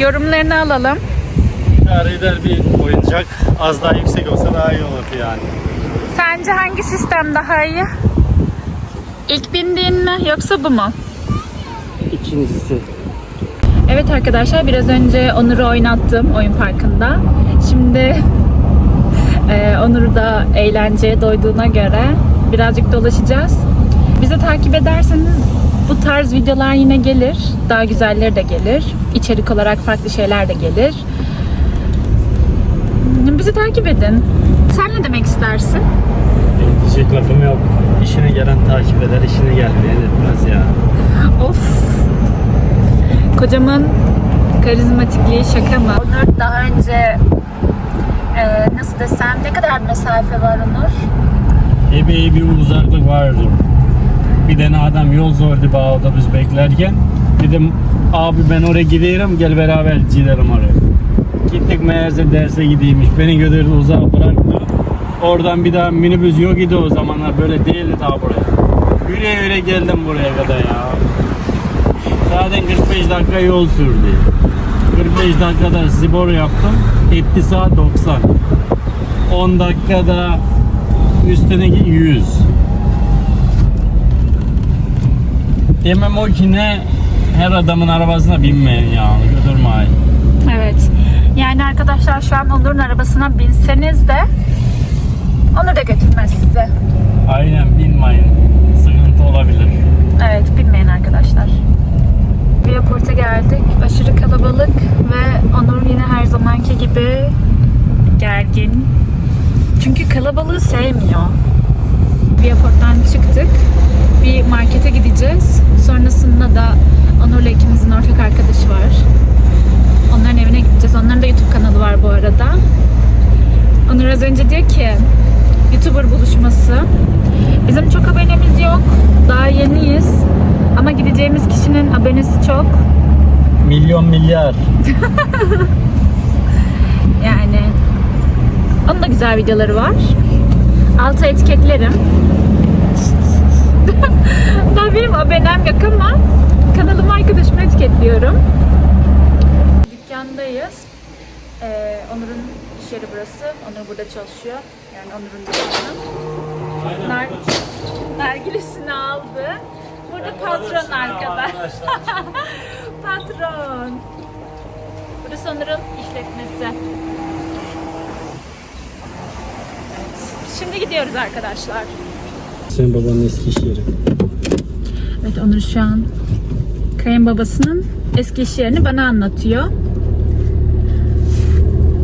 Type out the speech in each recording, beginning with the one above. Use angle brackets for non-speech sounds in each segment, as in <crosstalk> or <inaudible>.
Yorumlarını alalım. İdare eder bir oyuncak. Az daha yüksek olsa daha iyi olurdu yani. Sence hangi sistem daha iyi? İlk bindiğin mi yoksa bu mu? İkincisi. Evet arkadaşlar biraz önce Onur'u oynattım oyun parkında. Şimdi <laughs> e, Onur da eğlenceye doyduğuna göre birazcık dolaşacağız. Bizi takip ederseniz bu tarz videolar yine gelir. Daha güzelleri de gelir. İçerik olarak farklı şeyler de gelir. Bizi takip edin. Sen ne demek istersin? Diyecek lafım yok. İşine gelen takip eder, işine gelmeyen etmez ya. Of. Kocamın karizmatikliği şaka mı? Onur daha önce e, nasıl desem ne kadar mesafe var Onur? Epey bir uzaklık vardı. Tane adam yol zordu bağ otobüs beklerken. Dedim abi ben oraya gidiyorum gel beraber gidelim oraya. Gittik meğerse derse gideymiş. Beni götürdü uzağa bıraktı. Oradan bir daha minibüs yok idi o zamanlar böyle değildi daha buraya. Yürüye yürüye geldim buraya kadar ya. Zaten 45 dakika yol sürdü. 45 dakikada spor yaptım. Etti saat 90. 10 dakikada üstüne 100. Demem o ki ne her adamın arabasına binmeyin ya. Götürmeyin. Evet. Yani arkadaşlar şu an Onur'un arabasına binseniz de Onur da götürmez size. Aynen binmeyin. Sıkıntı olabilir. Evet binmeyin arkadaşlar. Viaport'a geldik. Aşırı kalabalık ve Onur yine her zamanki gibi gergin. Çünkü kalabalığı sevmiyor. Viaport'tan çıktık. Bir markete gideceğiz. Sonrasında da Onur'la ikimizin ortak arkadaşı var. Onların evine gideceğiz. Onların da YouTube kanalı var bu arada. Onur az önce diyor ki YouTuber buluşması. Bizim çok abonemiz yok. Daha yeniyiz. Ama gideceğimiz kişinin abonesi çok. Milyon milyar. <laughs> Yani onun da güzel videoları var. Alta etiketlerim. Daha benim yok ama kanalımı arkadaşıma etiketliyorum. Dükkandayız. Ee, Onur'un iş yeri burası. Onur burada çalışıyor. Yani Onur'un dükkanı. Nar nargilesini aldı. Burada patron arkada. <laughs> patron. Burası Onur'un işletmesi. Şimdi gidiyoruz arkadaşlar. Senin babanın eski iş yeri. Evet Onur şu an kayınbabasının eski iş yerini bana anlatıyor.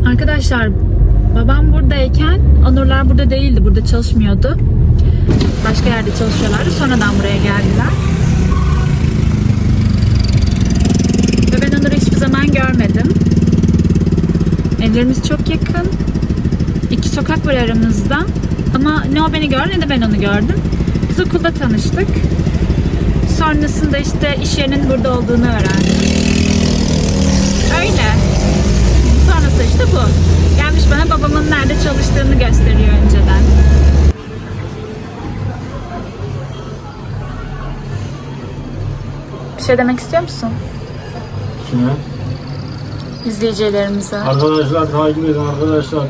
Arkadaşlar babam buradayken Onurlar burada değildi. Burada çalışmıyordu. Başka yerde çalışıyorlardı. Sonradan buraya geldiler. Ve ben Onur'u hiçbir zaman görmedim. Evlerimiz çok yakın. İki sokak var aramızda. Ama ne o beni gördü ne de ben onu gördüm. Biz okulda tanıştık. Sonrasında işte iş yerinin burada olduğunu öğrendim. Öyle. Sonrası işte bu. Gelmiş bana babamın nerede çalıştığını gösteriyor önceden. Bir şey demek istiyor musun Kime? izleyicilerimize? Arkadaşlar takip edin arkadaşlar.